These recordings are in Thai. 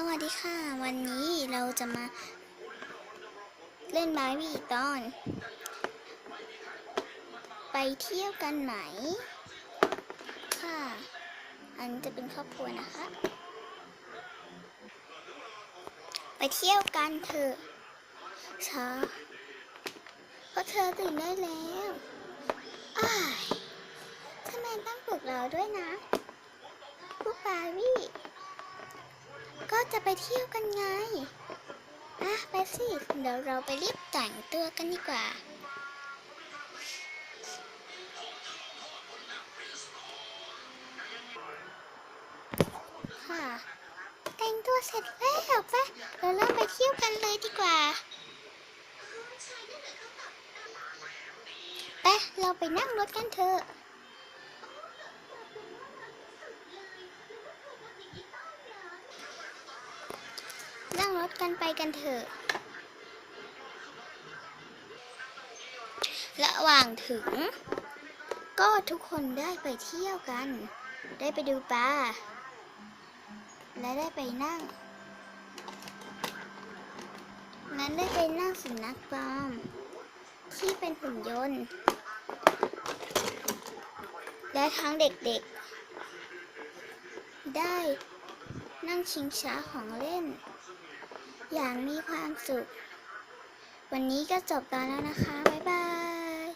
สวัสดีค่ะ วันนี้เราจะมาเล่นบาร์บี้ตอน ไปเที่ยวกันไหม ค่ะ อันจะเป็นครอบครัวนะคะ ไปเที่ยวกันเถอะช้าเพราะเธอตื่นได้แล้วอ้ายทำไมต้องปลุกเราด้วยนะพวกบาร์บี้ ก็จะไปเที่ยวกันไงอะไปสิ เดี๋ยวเราไปรีบแต่งตัวกันดีกว่า ค่ะ แต่งตัวเสร็จแล้วปะเราเริ่มไปเที่ยวกันเลยดีกว่าไปเราไปนั่งรถกันเถอะ นั่งรถกันไปกันเถอะ ระหว่างถึง ก็ทุกคนได้ไปเที่ยวกัน ได้ไปดูปลา และได้ไปนั่ง นั้นได้ไปนั่งสุนัขปลอม ที่เป็นหุ่นยนต์ และทั้งเด็กๆ ได้นั่งชิงช้าของเล่น อย่างมีความสุข วันนี้ก็จบตอนแล้วนะคะ บ๊ายบาย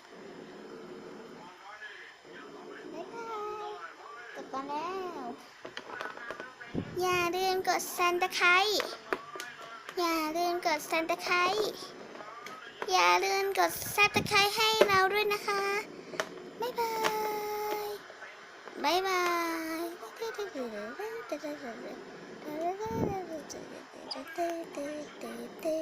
บ๊ายบายจบตอนแล้ว อย่าลืมกดซันตะไคร้อย่าลืมกดซันตะไคร้อย่าลืมกดซับตะไคร้ให้เราด้วยนะคะ บ๊ายบาย บ๊ายบาย do, do, do, do.